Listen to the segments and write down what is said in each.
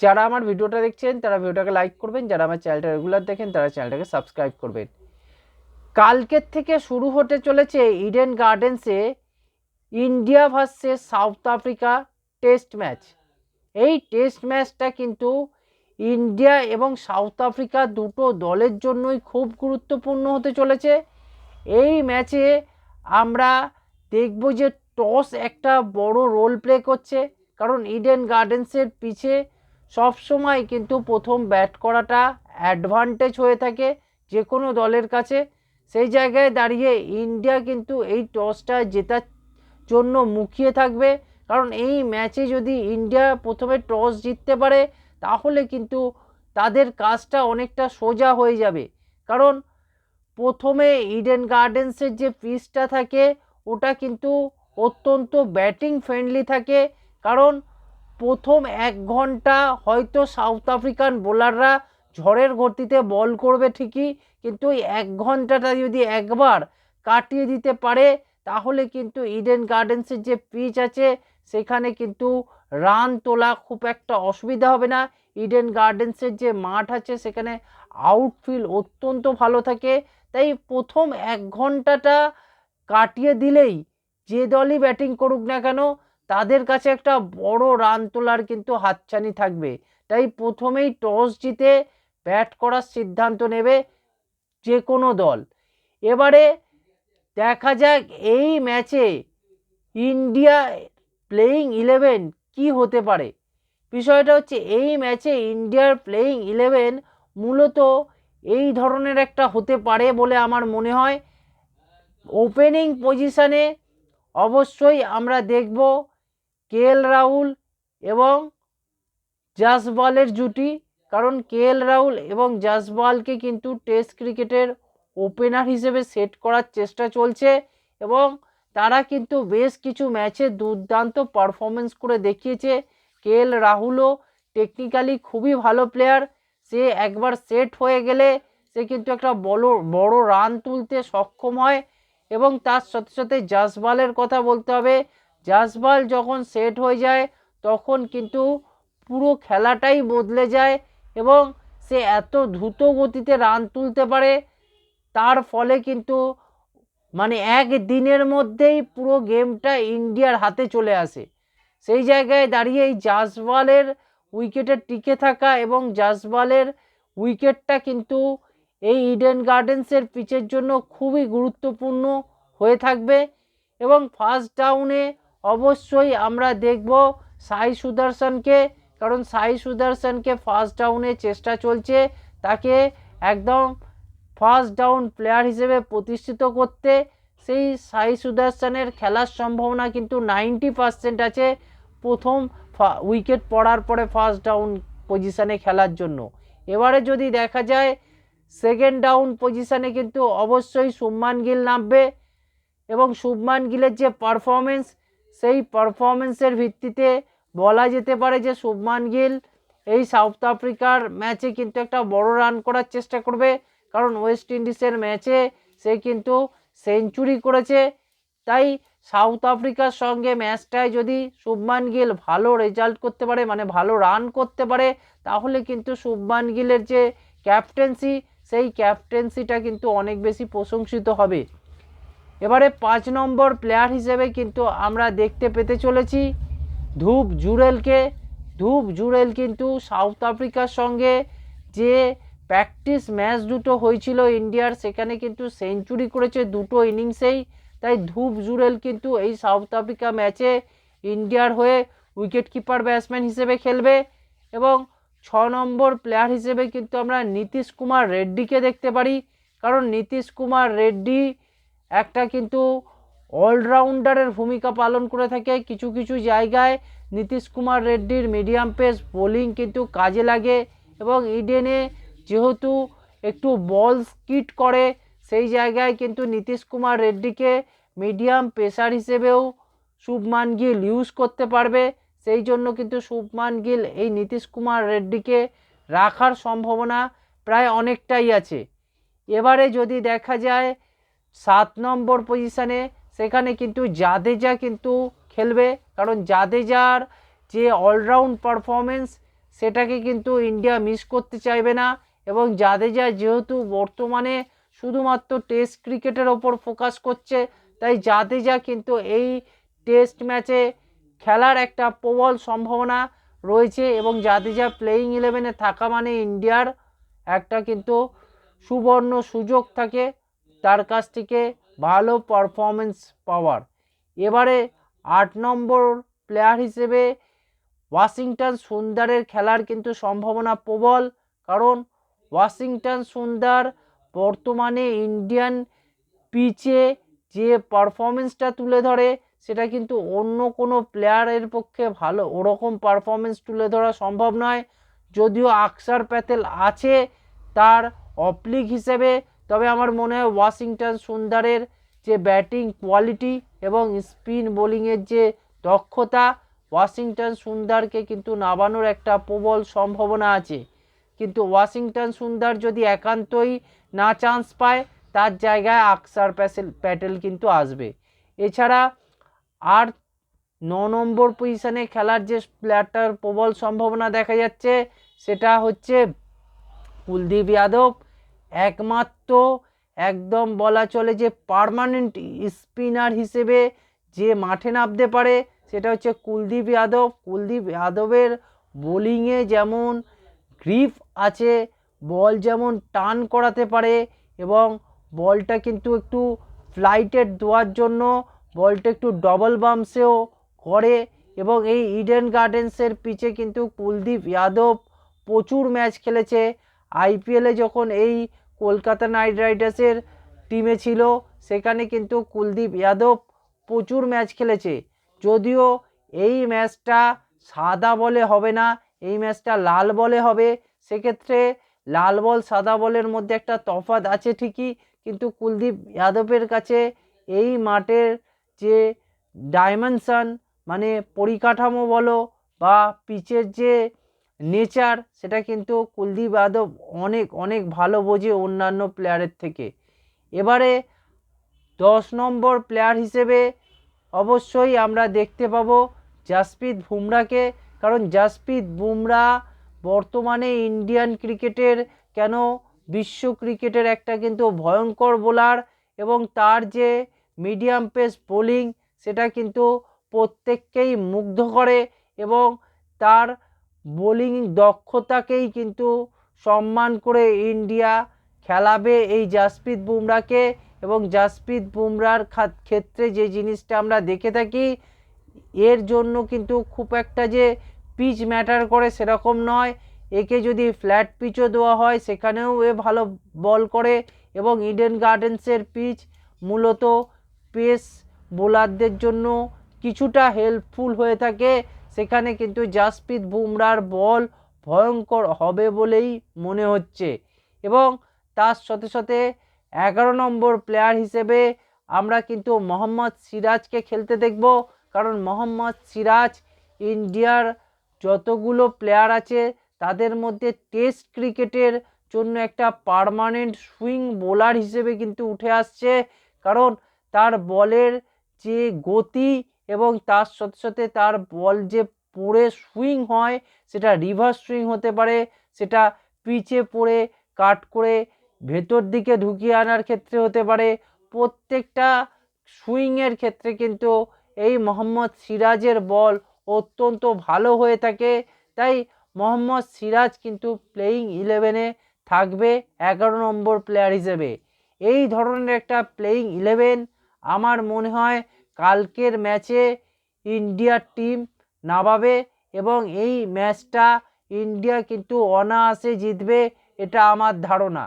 যারা আমার ভিডিওটা দেখছেন, তারা ভিডিওটাকে লাইক করবেন। যারা আমার চ্যানেলটা রেগুলার দেখেন, তারা চ্যানেলটাকে সাবস্ক্রাইব করবেন। কালকের থেকে শুরু হতে চলেছে Eden গার্ডেন্সে India versus South Africa test match এই টেস্ট ম্যাচটা কিন্তু ইন্ডিয়া এবং সাউথ আফ্রিকা দুটো দলের জন্যই খুব গুরুত্বপূর্ণ হতে চলেছে। এই ম্যাচে আমরা দেখব যে টস একটা বড় রোল প্লে করছে। কারণ ইডেন গার্ডেন্সের পিছে সবসময় কিন্তু প্রথম ব্যাট করাটা অ্যাডভান্টেজ হয়ে থাকে যে কোনো দলের কাছে। সেই জায়গায় দাঁড়িয়ে ইন্ডিয়া কিন্তু এই টসটা জেতার জন্য মুখিয়ে থাকবে। কারণ এই ম্যাচে যদি ইন্ডিয়া প্রথমে টস জিততে পারে, তাহলে কিন্তু তাদের কাজটা অনেকটা সোজা হয়ে যাবে। কারণ প্রথমে ইডেন গার্ডেন্সের যে পিচটা থাকে, ওটা কিন্তু অত্যন্ত ব্যাটিং ফ্রেন্ডলি থাকে। কারণ প্রথম এক ঘণ্টা হয়তো সাউথ আফ্রিকান বোলাররা ঝড়ের গতিতে বল করবে ঠিকই, কিন্তু ওই এক ঘন্টাটা যদি একবার কাটিয়ে দিতে পারে, তাহলে কিন্তু ইডেন গার্ডেন্সের যে পিচ আছে, সেখানে কিন্তু রান তোলা খুব একটা অসুবিধা হবে না। ইডেন গার্ডেন্সের যে মাঠ আছে, সেখানে আউটফিল্ড অত্যন্ত ভালো থাকে। তাই প্রথম এক ঘন্টাটা কাটিয়ে দিলেই যে দলই ব্যাটিং করুক না কেন তাদের কাছে একটা বড় রান তোলার কিন্তু হাতছানি থাকবে। তাই প্রথমেই টস জিতে ব্যাট করার সিদ্ধান্ত নেবে যে কোনো দল। এবারে দেখা যাক এই ম্যাচে ইন্ডিয়া প্লেয়িং ইলেভেন কি হতে পারে। বিষয়টা হচ্ছে এই ম্যাচে ইন্ডিয়ার প্লেয়িং ইলেভেন মূলত এই ধরনের একটা হতে পারে বলে আমার মনে হয়। ওপেনিং পজিশানে অবশ্যই আমরা দেখব কে এল রাহুল এবং জাসবলের জুটি। কারণ কে এল রাহুল এবং জাসবলকে কিন্তু টেস্ট ক্রিকেটের ওপেনার হিসেবে সেট করার চেষ্টা চলছে এবং তারা কিন্তু বেশ কিছু ম্যাচে দুর্দান্ত পারফরমেন্স করে দেখিয়েছে। কে এল রাহুলও টেকনিক্যালি খুবই ভালো প্লেয়ার। সে একবার সেট হয়ে গেলে সে কিন্তু একটা বড় বড় রান তুলতে সক্ষম হয় এবং তার সাথে সাথে জাসবালের কথা বলতে হবে। জাসবাল যখন সেট হয়ে যায়, তখন কিন্তু পুরো খেলাটাই বদলে যায় এবং সে এত দ্রুত গতিতে রান তুলতে পারে। তার ফলে কিন্তু মানে এক দিনের মধ্যেই পুরো গেমটা ইন্ডিয়ার হাতে চলে আসে। সেই জায়গায় দাঁড়িয়ে এই জাসবালের উইকেটে টিকে থাকা এবং জাসবালের উইকেটটা কিন্তু এই ইডেন গার্ডেন্সের পিচের জন্য খুবই গুরুত্বপূর্ণ হয়ে থাকবে এবং ফার্স্ট ডাউনে অবশ্যই আমরা দেখব সাই সুদর্শনকে, কারণ সাই সুদর্শনকে ফার্স্ট ডাউনে চেষ্টা চলছে তাকে একদম ফার্স্ট ডাউন প্লেয়ার হিসেবে প্রতিষ্ঠিত করতে। সেই সাই সুদর্শনের খেলার সম্ভাবনা কিন্তু নাইনটি পার্সেন্ট আছে প্রথম উইকেট পড়ার পরে ফার্স্ট ডাউন পজিশানে খেলার জন্য। এবারে যদি দেখা যায় সেকেন্ড ডাউন পজিশানে কিন্তু অবশ্যই শুভমান গিল নামবে এবং শুভমান গিলের যে পারফরমেন্স সেই পারফরমেন্সের ভিত্তিতে বলা যেতে পারে যে শুভমান গিল এই সাউথ আফ্রিকার ম্যাচে কিন্তু একটা বড় রান করার চেষ্টা করবে। কারণ ওয়েস্ট ইন্ডিজের ম্যাচে সে কিন্তু সেঞ্চুরি করেছে। তাই সাউথ আফ্রিকার সঙ্গে ম্যাচটায় যদি শুভমান গিল ভালো রেজাল্ট করতে পারে মানে ভালো রান করতে পারে, তাহলে কিন্তু শুভমান গিলের যে ক্যাপ্টেন্সি সেই ক্যাপ্টেন্সিটা কিন্তু অনেক বেশি প্রশংসিত হবে। এবারে পাঁচ নম্বর প্লেয়ার হিসেবে কিন্তু আমরা দেখতে পেতে চলেছি ধূপ জুরেলকে ধূপ জুরেল কিন্তু সাউথ আফ্রিকার সঙ্গে যে প্র্যাকটিস ম্যাচ দুটো হয়েছিল ইন্ডিয়ার, সেখানে কিন্তু সেঞ্চুরি করেছে দুটো ইনিংসেই। তাই ধূপ জুরেল কিন্তু এই সাউথ আফ্রিকা ম্যাচে ইন্ডিয়ার হয়ে উইকেট কিপার ব্যাটসম্যান হিসেবে খেলবে এবং ছ নম্বর প্লেয়ার হিসেবে কিন্তু আমরা নীতিশ কুমার রেড্ডিকে দেখতে পারি। কারণ নীতিশ কুমার রেড্ডি একটা কিন্তু অলরাউন্ডারের ভূমিকা পালন করে থাকে কিছু কিছু জায়গায়। নীতিশ কুমার রেড্ডির মিডিয়াম পেস বোলিং কিন্তু কাজে লাগে এবং ইডেনে যেহেতু একটু বল স্কিট করে, সেই জায়গায় কিন্তু নীতিশ কুমার রেড্ডিকে মিডিয়াম পেসার হিসেবেও শুভমান গিল ইউজ করতে পারবে। সেই জন্য কিন্তু শুভমান গিল এই নীতিশ কুমার রেড্ডিকে রাখার সম্ভাবনা প্রায় অনেকটাই আছে। এবারে যদি দেখা যায় সাত নম্বর পজিশানে সেখানে কিন্তু জাদেজা কিন্তু খেলবে। কারণ জাদেজার যে অলরাউন্ড পারফরমেন্স সেটাকে কিন্তু ইন্ডিয়া মিস করতে চাইবে না। এবং জাদেজা যেহেতু বর্তমানে শুধুমাত্র টেস্ট ক্রিকেটের ওপর ফোকাস করছে, তাই জাদেজা কিন্তু এই টেস্ট ম্যাচে খেলার একটা প্রবল সম্ভাবনা রয়েছে এবং জাদেজা প্লেয়িং ইলেভেনে থাকা মানে ইন্ডিয়ার একটা কিন্তু সুবর্ণ সুযোগ থাকে। তার কাছ থেকে ভালো পারফরমেন্স পাওয়ার। এবারে আট নম্বর প্লেয়ার হিসেবে ওয়াশিংটন সুন্দরের খেলার কিন্তু সম্ভাবনা প্রবল, কারণ ওয়াশিংটন সুন্দর বর্তমানে ইন্ডিয়ান পিচে যে পারফরমেন্সটা তুলে ধরে, সেটা কিন্তু অন্য কোনো প্লেয়ারের পক্ষে ভালো ওরকম পারফরমেন্স তুলে ধরা সম্ভব নয়। যদিও আকসার প্যাটেল আছে, তার অপ্লিক হিসেবে তবে আমার মনে হয় ওয়াশিংটন সুন্দরের যে ব্যাটিং কোয়ালিটি এবং স্পিন বোলিংয়ের যে দক্ষতা, ওয়াশিংটন সুন্দরকে কিন্তু নামানোর একটা প্রবল সম্ভাবনা আছে। কিন্তু ওয়াশিংটন সুন্দর যদি একান্তই না চান্স পায়, তার জায়গায় আকসার প্যাসেল প্যাটেল কিন্তু আসবে। এছাড়া আর ন নম্বর পজিশনে খেলার যে প্লেয়ারটার প্রবল সম্ভাবনা দেখা যাচ্ছে, সেটা হচ্ছে কুলদীপ যাদব। একমাত্র একদম বলা চলে যে পারমানেন্ট স্পিনার হিসেবে যে মাঠে নামতে পারে, সেটা হচ্ছে কুলদীপ যাদব। কুলদীপ যাদবের বোলিংয়ে যেমন গ্রিপ আছে বল যেমন টার্ন করাতে পারে এবং বলটা কিন্তু একটু ফ্লাইটেড দেওয়ার জন্য বলটা একটু ডবল বামসেও করে এবং এই ইডেন গার্ডেন্সের পিচে কিন্তু কুলদীপ যাদব প্রচুর ম্যাচ খেলেছে। আইপিএলে যখন এই কলকাতা নাইট রাইডার্সের টিমে ছিল। সেখানে কিন্তু কুলদীপ যাদব প্রচুর ম্যাচ খেলেছে। যদিও এই ম্যাচটা সাদা বলে হবে না, এই ম্যাচটা লাল বলে হবে। সেক্ষেত্রে লাল বল সাদা বলের মধ্যে একটা তফাৎ আছে ঠিকই, কিন্তু কুলদীপ যাদবের কাছে এই মাঠের যে ডাইমেনশন মানে পরিকাঠামো বলো বা পিচের যে নেচার, সেটা কিন্তু কুলদীপ যাদব অনেক অনেক ভালো বোঝে অন্যান্য প্লেয়ারের থেকে। এবারে দশ নম্বর প্লেয়ার হিসেবে অবশ্যই আমরা দেখতে পাবো জাসপ্রীত বুমরাকে, কারণ জাসপ্রীত বুমরা বর্তমানে ইন্ডিয়ান ক্রিকেটের কেন বিশ্ব ক্রিকেটের একটা কিন্তু ভয়ঙ্কর বোলার এবং তার যে মিডিয়াম পেস বোলিং সেটা কিন্তু প্রত্যেককেই মুগ্ধ করে এবং তার বোলিং দক্ষতাকেই কিন্তু সম্মান করে ইন্ডিয়া খেলাবে এই জাসপ্রীত বুমরাকে এবং জাসপ্রীত বুমরার ক্ষেত্রে যে জিনিসটা আমরা দেখে থাকি, এর জন্য কিন্তু খুব একটা যে পিচ ম্যাটার করে সেরকম নয়। একে যদি ফ্ল্যাট পিচও দেওয়া হয়, সেখানেও এ ভালো বল করে এবং ইডেন গার্ডেন্সের পিচ মূলত পেস বোলারদের জন্য কিছুটা হেল্পফুল হয়ে থাকে। সেখানে কিন্তু জাসপ্রীত বুমরার বল ভয়ঙ্কর হবে বলেই মনে হচ্ছে। এবং তার সাথে সাথে এগারো নম্বর প্লেয়ার হিসেবে আমরা কিন্তু মোহাম্মদ সিরাজকে খেলতে দেখব। কারণ মোহাম্মদ সিরাজ ইন্ডিয়ার যতগুলো প্লেয়ার আছে, তাদের মধ্যে টেস্ট ক্রিকেটের জন্য একটা পারমানেন্ট সুইং বোলার হিসেবে কিন্তু উঠে আসছে। কারণ তার বলের যে গতি এবং তার সাথে সাথে তার বল যে পড়ে সুইং হয়, সেটা রিভার্স সুইং হতে পারে, সেটা পিচে পড়ে, কাট করে ভেতর দিকে ঢুকিয়ে আনার ক্ষেত্রে হতে পারে। প্রত্যেকটা সুইংয়ের ক্ষেত্রে কিন্তু এই মোহাম্মদ সিরাজের বল অত্যন্ত ভালো হয়ে থাকে। তাই মোহাম্মদ সিরাজ কিন্তু প্লেয়িং ইলেভেনে থাকবে, এগারো নম্বর প্লেয়ার হিসেবে। এই ধরনের একটা প্লেয়িং ইলেভেন আমার মনে হয় কালকের ম্যাচে ইন্ডিয়ার টিম নামাবে এবং এই ম্যাচটা ইন্ডিয়া কিন্তু অনায়াসে জিতবে, এটা আমার ধারণা।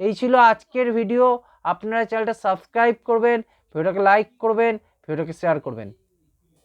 এই ছিল আজকের ভিডিও। আপনারা চ্যানেলটা সাবস্ক্রাইব করবেন, ভিডিওটাকে লাইক করবেন, ভিডিওটাকে শেয়ার করবেন।